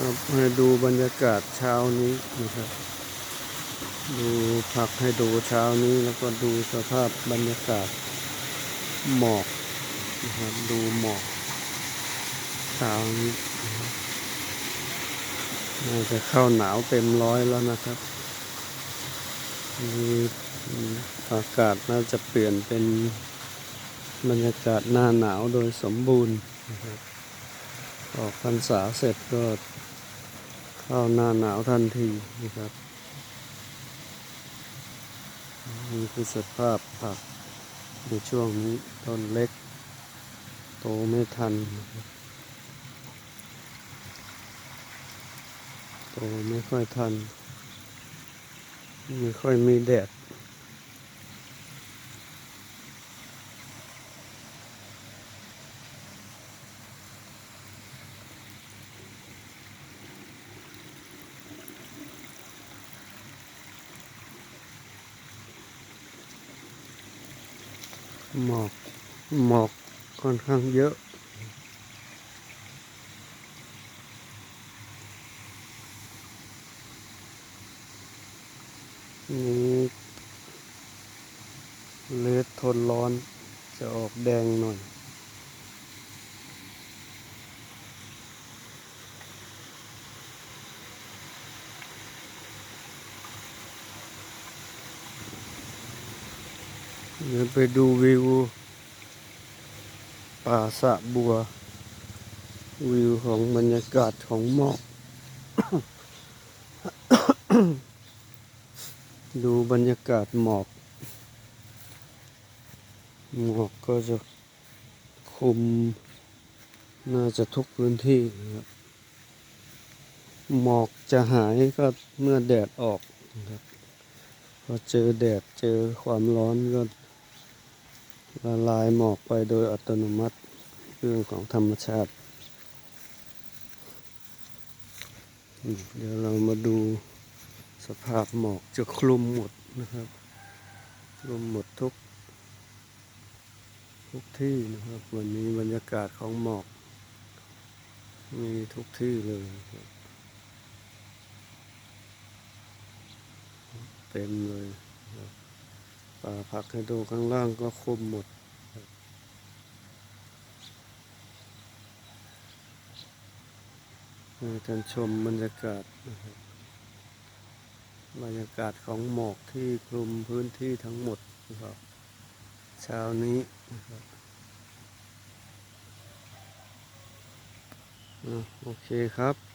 ครับให้ดูบรรยากาศเช้านี้นะครับ ดูผักให้ดูเช้านี้แล้วก็ดูสภาพบรรยากาศหมอกนะครับดูหมอกเช้านี้น่าจะเข้าหนาวเต็มร้อยแล้วนะครับมีอากาศน่าจะเปลี่ยนเป็นบรรยากาศหน้าหนาวโดยสมบูรณ์นะครับออกพรรษาเสร็จก็ เข้าหน้าหนาวทันทีนะครับ นี่คือสภาพผักในช่วงนี้ต้นเล็ก โตไม่ทัน โตไม่ค่อยทัน ไม่ค่อยมีแดด หมอกหมอกค่อนข้างเยอะ นี่เลดทนร้อนจะออกแดงหน่อย เดี๋ยวไปดูวิว ป่าสะบัว วิวของบรรยากาศของหมอก ดูบรรยากาศหมอก หมอกก็จะคุม น่าจะทุกพื้นที่นะครับหมอกจะหายก็เมื่อแดดออกนะครับพอเจอแดดเจอความร้อนก็ ละลายหมอกไปโดยอัตโนมัติเรื่องของธรรมชาติ เดี๋ยวเรามาดูสภาพหมอกจะคลุมหมดนะครับคลุมหมดทุก ทุกที่นะครับ วันนี้บรรยากาศของหมอก มีทุกที่เลยเต็มเลยนะครับ ป่าผักให้ดูข้างล่างก็คุมหมดให้ท่านชมบรรยากาศนะครับบรรยากาศของหมอกที่คลุมพื้นที่ทั้งหมดนะครับเช้านี้นะครับโอเคครับ